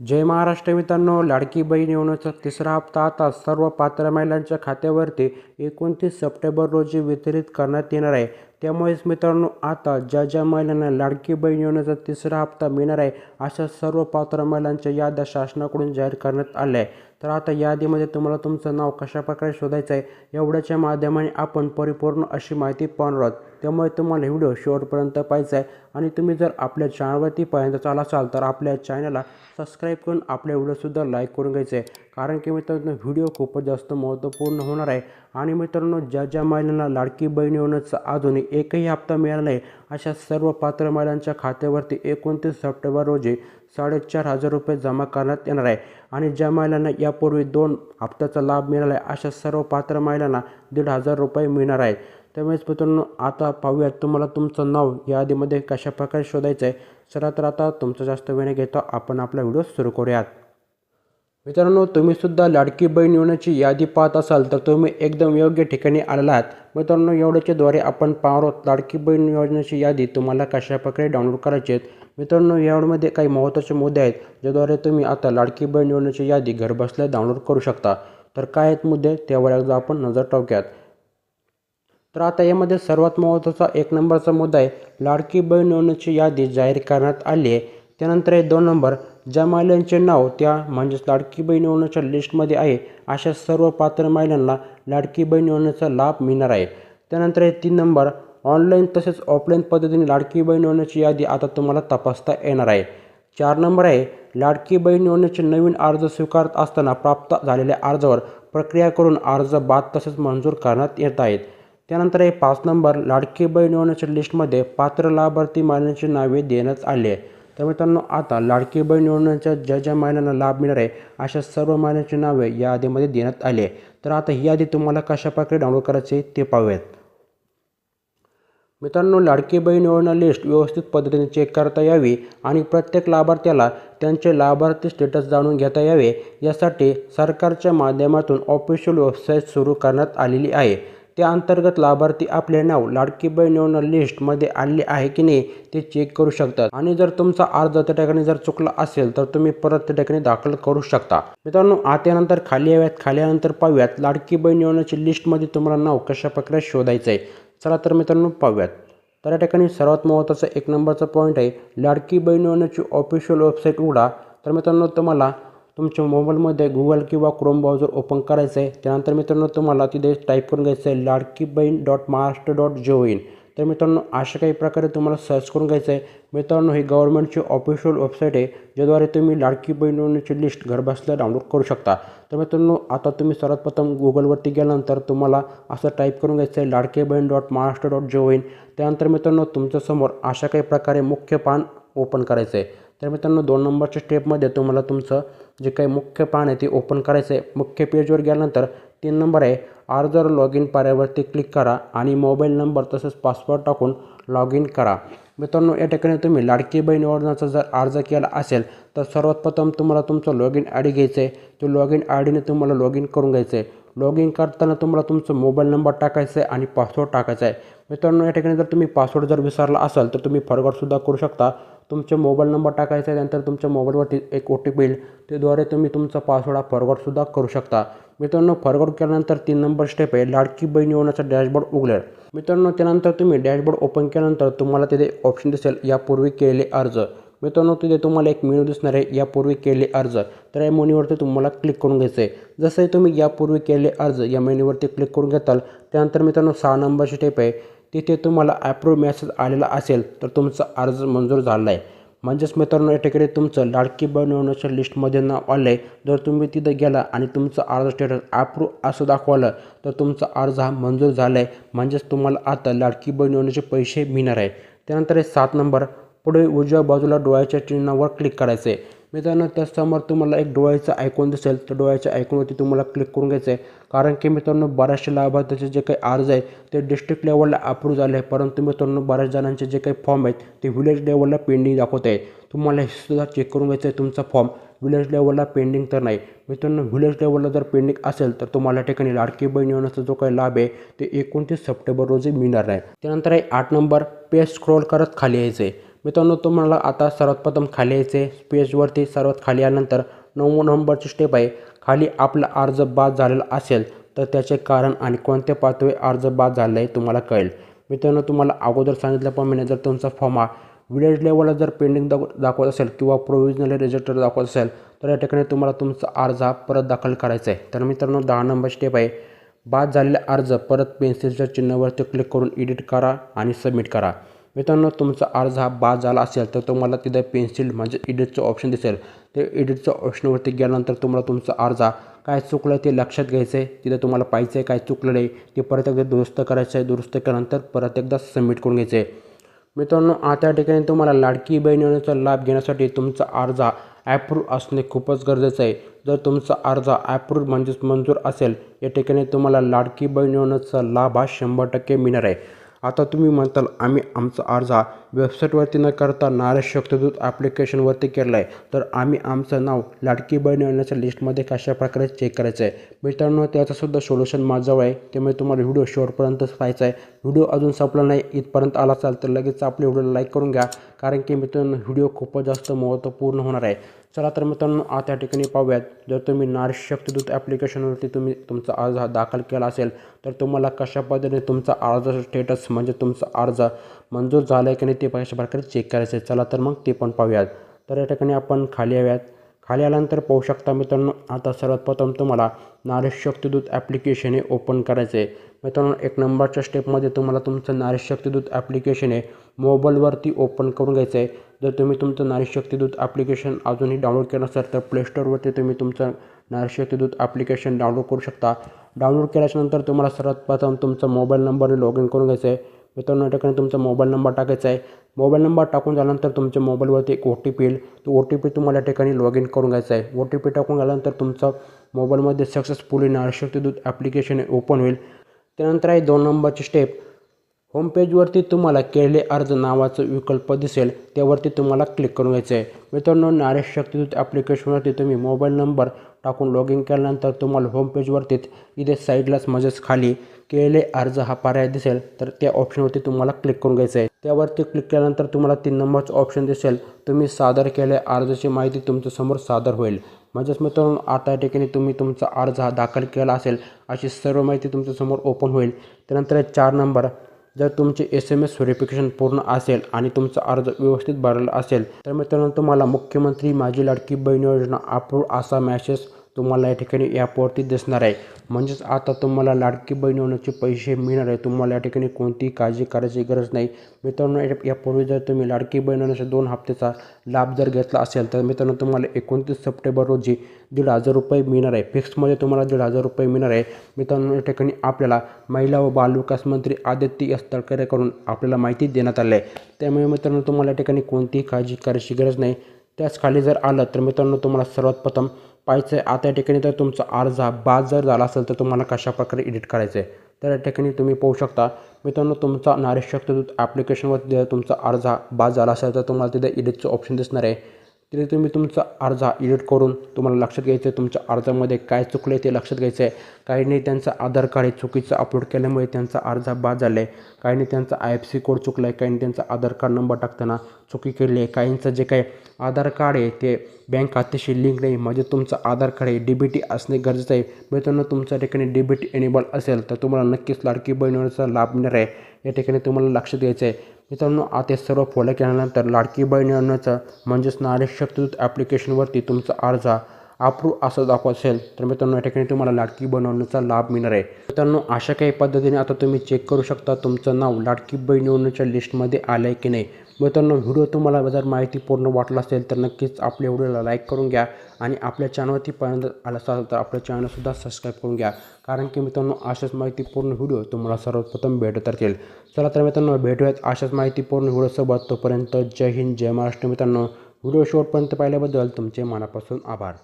जय महाराष्ट्र मित्रांनो लाडकी बहीण योजनेचा तिसरा हप्ता आता सर्व पात्र महिलांच्या खात्यावरती एकोणतीस सप्टेंबर रोजी वितरित करण्यात येणार आहे. त्यामुळेच मित्रांनो आता ज्या ज्या महिलांना लाडकी बहीण योजनेचा तिसरा हप्ता मिळणार आहे अशा सर्व पात्र महिलांच्या याद्या शासनाकडून जाहीर करण्यात आल्या आहे. तर आता यादीमध्ये तुम्हाला तुमचं नाव कशाप्रकारे शोधायचं आहे एवढ्याच्या माध्यमाने आपण परिपूर्ण अशी माहिती पाहणार आहोत. त्यामुळे तुम्हाला व्हिडिओ शेवटपर्यंत पाहायचा आहे. आणि तुम्ही जर आपल्या चॅनलवरती पहिल्यांदा चाल असाल तर आपल्या चॅनलला सबस्क्राईब करून आपल्या व्हिडिओसुद्धा लाईक करून घ्यायचं आहे. कारण की मित्रांनो व्हिडिओ खूपच जास्त महत्त्वपूर्ण होणार आहे. आणि मित्रांनो ज्या ज्या महिलांना लाडकी बहीण योजनेचा अजूनही एकही हप्ता मिळाला नाही अशा सर्व पात्र महिलांच्या खात्यावरती एकोणतीस सप्टेंबर रोजी साडेचार हजार रुपये जमा करण्यात येणार आहे. आणि ज्या महिलांना यापूर्वी दोन हप्त्याचा लाभ मिळाला आहे अशा सर्व पात्र महिलांना दीड हजार रुपये मिळणार आहेत. त्यामुळेच मित्रांनो आता पाहूयात तुम्हाला तुमचं नाव या यादीमध्ये कशाप्रकारे शोधायचं आहे. चला तर आता तुमचं जास्त वेळ घेतो घेता आपण आपला व्हिडिओ सुरू करूयात. मित्रांनो तुम्हीसुद्धा लाडकी बहीण योजनेची यादी पाहत असाल तर तुम्ही एकदम योग्य ठिकाणी आलेला आहात. मित्रांनो एवढ्याच्याद्वारे आपण पाहणार आहोत लाडकी बहीण योजनेची यादी तुम्हाला कशाप्रकारे डाउनलोड करायची आहेत. मित्रांनो यामध्ये काही महत्त्वाचे मुद्दे आहेत ज्याद्वारे तुम्ही आता लाडकी बहीण योजनेची यादी घरबसल्या डाउनलोड करू शकता. तर काय आहेत मुद्दे त्यावर एकदा आपण नजर टाकूयात. तर आता यामध्ये सर्वात महत्त्वाचा एक नंबरचा मुद्दा आहे लाडकी बहीण योजनेची यादी जाहीर करण्यात आली आहे. त्यानंतर आहे दोन नंबर ज्या महिलांचे नाव त्या म्हणजेच लाडकी बहीण योजनेच्या लिस्टमध्ये आहे. अशा सर्व पात्र महिलांना लाडकी बहीण योजनेचा लाभ मिळणार आहे. त्यानंतर आहे तीन नंबर ऑनलाईन तसेच ऑफलाईन पद्धतीने लाडकी बहीण योजनेची यादी आता तुम्हाला तपासता येणार आहे. चार नंबर आहे लाडकी बहीण योजनेचे नवीन अर्ज स्वीकारत असताना प्राप्त झालेल्या अर्जावर प्रक्रिया करून अर्ज बाद तसेच मंजूर करण्यात येत आहेत. त्यानंतर हे पाच नंबर लाडकी बहीण योजनेच्या लिस्टमध्ये पात्र लाभार्थी महिलांची नावे देण्यात आली आहे. तर मित्रांनो आता लाडकी बहीण निवडण्याच्या ज्या ज्या महिलांना लाभ मिळणार आहे अशा सर्व महिलांची नावे या यादीमध्ये देण्यात आली आहे. तर आता ही यादी तुम्हाला कशाप्रकारे डाउनलोड करायची ते पाहूयात. मित्रांनो लाडकी बहीण निवडणं लिस्ट व्यवस्थित पद्धतीने चेक करता यावी आणि प्रत्येक लाभार्थ्याला त्यांचे लाभार्थी स्टेटस जाणून घेता यावे. यासाठी सरकारच्या माध्यमातून ऑफिशियल वेबसाईट सुरू करण्यात आलेली आहे. त्या अंतर्गत लाभार्थी आपले नाव लाडकी बहीण लिस्टमध्ये आणले आहे की नाही ते चेक करू शकतात. आणि जर तुमचा अर्ज त्या ठिकाणी जर चुकला असेल तर तुम्ही परत त्या ठिकाणी दाखल करू शकता. मित्रांनो आत्यानंतर खाली याव्यात. खाल्यानंतर पाहूयात लाडकी बहीण योजनेची लिस्टमध्ये तुम्हाला नाव कशा प्रकारे शोधायचं आहे चला तर मित्रांनो पाहूयात. तर या ठिकाणी सर्वात महत्त्वाचा एक नंबरचा पॉईंट आहे लाडकी बहीण निवडण्याची ऑफिशियल वेबसाईट उघडा. तर मित्रांनो तुम्हाला तुमच्या मोबाईलमध्ये गुगल किंवा क्रोम ब्राउझर ओपन करायचं आहे. त्यानंतर मित्रांनो तुम्हाला तिथे टाईप करून घ्यायचं आहे Ladki Bahin dot Maharashtra dot gov in तर मित्रांनो अशा काही प्रकारे तुम्हाला सर्च करून घ्यायचं आहे. मित्रांनो ही गव्हर्नमेंटची ऑफिशियल वेबसाईट आहे ज्याद्वारे तुम्ही लाडकी बहीण योजनेची लिस्ट घरबसल्या डाउनलोड करू शकता. तर मित्रांनो आता तुम्ही सर्वात प्रथम गुगलवरती गेल्यानंतर तुम्हाला असं टाईप करून घ्यायचं आहे Ladki Bahin dot Maharashtra dot gov in त्यानंतर मित्रांनो तुमच्यासमोर अशा काही प्रकारे मुख्य पान ओपन करायचं आहे. तर मित्रांनो दोन नंबरच्या स्टेपमध्ये तुम्हाला तुमचं जे काही मुख्य पान आहे ते ओपन करायचं आहे. मुख्य पेजवर गेल्यानंतर तीन नंबर आहे अर्जर लॉग इन पर्यावरती क्लिक करा आणि मोबाईल नंबर तसंच पासवर्ड टाकून लॉग इन करा. मित्रांनो या ठिकाणी तुम्ही लाडकी बहीण योजनेचा जर अर्ज केला असेल तर सर्वात प्रथम तुम्हाला तुमचं लॉग इन आय डी घ्यायचं आहे. तो लॉग इन आय डीने तुम्हाला लॉग इन करून घ्यायचं आहे. लॉग इन करताना तुम्हाला तुमचं मोबाईल नंबर टाकायचा आहे आणि पासवर्ड टाकायचा आहे. मित्रांनो या ठिकाणी जर तुम्ही पासवर्ड जर विसरला असाल तर तुम्ही फॉरवर्डसुद्धा करू शकता. तुमचे मोबाईल नंबर टाकायचा आहे त्यानंतर तुमच्या मोबाईलवरती एक ओ टी पी येईल. त्याद्वारे तुम्ही तुमचा पासवर्ड हा फॉरवर्डसुद्धा करू शकता. मित्रांनो फॉरवर्ड केल्यानंतर तीन नंबर स्टेप आहे लाडकी बहीण योजनेचा डॅशबोर्ड उघडेल. मित्रांनो त्यानंतर तुम्ही डॅशबोर्ड ओपन केल्यानंतर तुम्हाला तिथे ऑप्शन दिसेल यापूर्वी केलेले अर्ज. मित्रांनो तिथे तुम्हाला एक मेनू दिसणार आहे यापूर्वी केले अर्ज. तर या मेन्यूवरती तुम्हाला क्लिक करून घ्यायचं आहे. जसंही तुम्ही यापूर्वी केले अर्ज या मेन्यूवरती क्लिक करून घेताल. त्यानंतर मित्रांनो सहा नंबरची स्टेप आहे. तिथे तुम्हाला ॲप्रूव्ह मेसेज आलेला असेल तर तुमचा अर्ज मंजूर झाला आहे म्हणजेच मित्रांनो या ठिकाणी तुमचं लाडकी बनवण्याच्या लिस्टमध्ये नाव आलं आहे जर तुम्ही तिथं गेला आणि तुमचा अर्ज स्टेटस ॲप्रूव्ह असं दाखवलं तर तुमचा अर्ज हा मंजूर झाला आहे म्हणजेच तुम्हाला आता लाडकी बनवण्याचे पैसे मिळणार आहे. त्यानंतर आहे सात नंबर. पुढे उजव्या बाजूला डोळ्याच्या चिन्हावर क्लिक करायचं आहे मित्रांनो त्यासमोर तुम्हाला एक डोळ्याचं आयकॉन दिसेल. तर डोळ्याच्या आयकॉनवरती तुम्हाला क्लिक करून घ्यायचं आहे कारण की मित्रांनो बऱ्याचशा लाभार्थ्याचे जे काही अर्ज आहे ते डिस्ट्रिक्ट लेवलला अप्रूव्ह झाले आहे परंतु मित्रांनो बऱ्याच जणांचे जे काही फॉर्म आहेत ते विलेज लेवलला पेंडिंग दाखवत आहे तुम्हाला हे सुद्धा चेक करून घ्यायचं आहे तुमचा फॉर्म विलेज लेवलला पेंडिंग तर नाही. मित्रांनो विलेज लेवलला जर पेंडिंग असेल तर तुम्हाला ठिकाणी लाडकी बहीण योजनेचा जो काही लाभ आहे ते एकोणतीस सप्टेंबर रोजी मिळणार आहे त्यानंतर आहे आठ नंबर पेज स्क्रोल करत खाली यायचं आहे मित्रांनो तुम्हाला आता सर्वात प्रथम खाली यायचे स्पेजवरती सर्वात खाली आल्यानंतर नऊ नंबरची स्टेप आहे. खाली आपला अर्ज बाद झालेला असेल तर त्याचे कारण आणि कोणत्या पातळी अर्ज बाद झाला आहे तुम्हाला कळेल. मित्रांनो तुम्हाला अगोदर सांगितल्याप्रमाणे जर तुमचा फॉर्म हा विलेज लेवलला जर पेंडिंग दाख दाखवत असेल किंवा प्रोविजनल रजिस्टर दाखवत असेल तर या ठिकाणी तुम्हाला तुमचा अर्ज हा परत दाखल करायचा आहे. तर मित्रांनो दहा नंबर स्टेप आहे. बाद झालेला अर्ज परत पेन्सिलच्या चिन्हावरती क्लिक करून एडिट करा आणि सबमिट करा. मित्रांनो तुमचा अर्ज हा बाद झाला असेल तर तुम्हाला तिथे पेन्सिल म्हणजे एडिटचं ऑप्शन दिसेल. ते एडिटच्या ऑप्शनवरती गेल्यानंतर तुम्हाला तुमचा अर्ज हा काय चुकलं आहे ते लक्षात घ्यायचं आहे तिथे तुम्हाला पाहिजे काय चुकलं आहे ते परत एकदा दुरुस्त करायचं आहे दुरुस्त केल्यानंतर परत एकदा सबमिट करून घ्यायचं आहे मित्रांनो आता ठिकाणी तुम्हाला लाडकी बहीण योजनेचा लाभ घेण्यासाठी तुमचा अर्ज ॲप्रूव्ह असणे खूपच गरजेचं आहे. जर तुमचा अर्ज ॲप्रूव्ह म्हणजेच मंजूर असेल या ठिकाणी तुम्हाला लाडकी बहीण योजनेचा लाभ हा शंभर टक्के मिळणार आहे. आता तुम्ही म्हणताल आम्ही आमचा अर्ज हा वेबसाईटवरती न करता नारळ शक्तदूत ॲप्लिकेशनवरती केलं आहे तर आम्ही आमचं नाव लाडकी बहीण येण्याच्या लिस्टमध्ये कशा प्रकारे चेक करायचं आहे? मित्रांनो त्याचंसुद्धा सोल्युशन माझ्याजवळ आहे. त्यामुळे तुम्हाला व्हिडिओ शेवटपर्यंतच पाहायचा आहे. व्हिडिओ अजून संपला नाही इथपर्यंत आला असाल तर लगेच आपल्या व्हिडिओला लाईक करून घ्या. कारण की मित्रांनो व्हिडिओ खूपच जास्त महत्त्वपूर्ण होणार आहे. चला तर मित्रांनो आता या ठिकाणी पाहूयात. जर तुम्ही नारी शक्तिदूत ॲप्लिकेशनवरती तुम्ही तुमचा अर्ज हा दाखल केला असेल तर तुम्हाला कशा पद्धतीने तुमचा अर्जाचा स्टेटस म्हणजे तुमचा अर्ज मंजूर झालं आहे की नाही ते कशा प्रकारे चेक करायचं आहे चला तर मग ते पण पाहूयात. तर या ठिकाणी आपण खाली याव्यात. खाली आल्यानंतर पाहू शकता मित्रांनो आता सर्वात प्रथम तुम्हाला नारी शक्तिदूत ॲप्लिकेशन हे ओपन करायचं आहे मित्रांनो एक नंबरच्या स्टेपमध्ये तुम्हाला तुमचं नारी शक्तिदूत ॲप्लिकेशन हे मोबाईलवरती ओपन करून घ्यायचं आहे जर तुम्ही तुमचं नारी शक्तिदूत ॲप्लिकेशन अजूनही डाउनलोड केलं असेल तर प्लेस्टोरवरती तुम्ही तुमचं नारी शक्तिदूत ॲप्लिकेशन डाउनलोड करू शकता. डाउनलोड केल्याच्यानंतर तुम्हाला सर्वात प्रथम तुमचा मोबाईल नंबर लॉग इन करून घ्यायचं आहे मित्रांनो या ठिकाणी तुमचा मोबाईल नंबर टाकायचा आहे. मोबाईल नंबर टाकून झाल्यानंतर तुमच्या मोबाईलवरती एक ओ टी पी येईल. तो ओ टी पी तुम्हाला या ठिकाणी लॉग इन करून घ्यायचा आहे. ओ टी पी टाकून झाल्यानंतर तुमचा मोबाईलमध्ये सक्सेसफुली नारशक्तीदूत ॲप्लिकेशन ओपन होईल. त्यानंतर आहे दोन नंबरची स्टेप होमपेजवरती तुम्हाला केले अर्ज नावाचं विकल्प दिसेल. त्यावरती तुम्हाला क्लिक करून घ्यायचं आहे. मित्रांनो नारेश शक्तीदूत ॲप्लिकेशनवरती तुम्ही मोबाईल नंबर टाकून लॉग इन केल्यानंतर तुम्हाला होमपेजवरतीच इथे साईडलाच म्हणजेच खाली केले अर्ज हा पर्याय दिसेल. तर त्या ऑप्शनवरती तुम्हाला क्लिक करून घ्यायचं आहे. त्यावरती क्लिक केल्यानंतर तुम्हाला तीन नंबरचं ऑप्शन दिसेल. तुम्ही सादर केले अर्जाची माहिती तुमच्यासमोर सादर होईल. म्हणजेच मित्रांनो आता या ठिकाणी तुम्ही तुमचा अर्ज हा दाखल केला असेल अशी सर्व माहिती तुमच्यासमोर ओपन होईल. त्यानंतर चार नंबर जर तुमचे एस एम एस व्हेरिफिकेशन पूर्ण असेल आणि तुमचा अर्ज व्यवस्थित भरला असेल तर मित्रांनो तुम्हाला मुख्यमंत्री माझी लाडकी बहीण योजना अप्रूव्ह असा मॅसेज तुम्हाला या ठिकाणी ॲपवरती दिसणार आहे. म्हणजेच आता तुम्हाला लाडकी बहीण योजनेचे पैसे मिळणार आहे. तुम्हाला या ठिकाणी कोणतीही काळजी करायची गरज नाही. मित्रांनो यापूर्वी जर तुम्ही लाडकी बहीण योजनेच्या दोन हप्त्याचा लाभ जर घेतला असेल तर मित्रांनो तुम्हाला एकोणतीस सप्टेंबर रोजी दीड हजार रुपये मिळणार आहे. फिक्समध्ये तुम्हाला दीड हजार रुपये मिळणार आहे. मित्रांनो या ठिकाणी आपल्याला महिला व बालविकास मंत्री आदित्य एस तळकरेकडून आपल्याला माहिती देण्यात आली आहे. त्यामुळे मित्रांनो तुम्हाला या ठिकाणी कोणतीही काळजी करायची गरज नाही. त्याच खाली जर आलं तर मित्रांनो तुम्हाला सर्वात प्रथम पाहायचं आहे आता या ठिकाणी तर तुमचा अर्ज हा बाद जर झाला असेल तर तुम्हाला कशा प्रकारे एडिट करायचं आहे तर या ठिकाणी तुम्ही पाहू शकता मित्रांनो तुमचा नारी शक्तिदूत ॲप्लिकेशनवरती जर तुमचा अर्ज हा बाद झाला असेल तर तुम्हाला तिथे एडिटचं ऑप्शन दिसणार आहे. तिथे तुम्ही तुमचा अर्ज एडिट करून तुम्हाला लक्षात घ्यायचं आहे तुमच्या अर्जामध्ये काय चुकलं आहे ते लक्षात घ्यायचं आहे काहींनी त्यांचं आधार कार्ड चुकीचं अपलोड केल्यामुळे त्यांचा अर्ज बाद झाला आहे काहींनी त्यांचा आय एफ सी कोड चुकला आहे काहींनी त्यांचा आधार कार्ड नंबर टाकताना चुकी केली आहे काहींचं जे काही आधार कार्ड आहे ते बँक खात्याशी लिंक नाही. म्हणजे तुमचं आधार कार्ड आहे डी बी टी असणे गरजेचं आहे. मित्रांनो तुमच्या ठिकाणी डी बी टी एनेबल असेल तर तुम्हाला नक्कीच लाडकी बहिणीचा लाभ मिळणार आहे. या ठिकाणी तुम्हाला लक्षात घ्यायचं आहे मित्रांनो आता सर्व फॉलो केल्यानंतर लाडकी बहीण योजनेचं म्हणजेच नारी शक्तिदूत ॲप्लिकेशनवरती तुमचा अर्ज अप्रूव्ह असं दाखवत असेल तर मित्रांनो या ठिकाणी तुम्हाला लाडकी बनवण्याचा लाभ मिळणार आहे. मित्रांनो अशा काही पद्धतीने आता तुम्ही चेक करू शकता तुमचं नाव लाडकी बहीण निवडण्याच्या लिस्टमध्ये आलं आहे की नाही. मित्रांनो व्हिडिओ तुम्हाला जर माहिती पूर्ण वाटला असेल तर नक्कीच आपल्या व्हिडिओला लाईक करून घ्या आणि आपल्या चॅनलवरती पर्यंत आला असाल तर आपल्या चॅनलसुद्धा सबस्क्राईब करून घ्या. कारण की मित्रांनो अशाच माहितीपूर्ण व्हिडिओ तुम्हाला सर्वप्रथम भेटत राहतील चला तर मित्रांनो भेटूयात अशाच माहितीपूर्ण व्हिडिओसोबत. तोपर्यंत जय हिंद जय महाराष्ट्र मित्रांनो. व्हिडिओ शेवटपर्यंत पाहिल्याबद्दल तुमचे मनापासून आभार.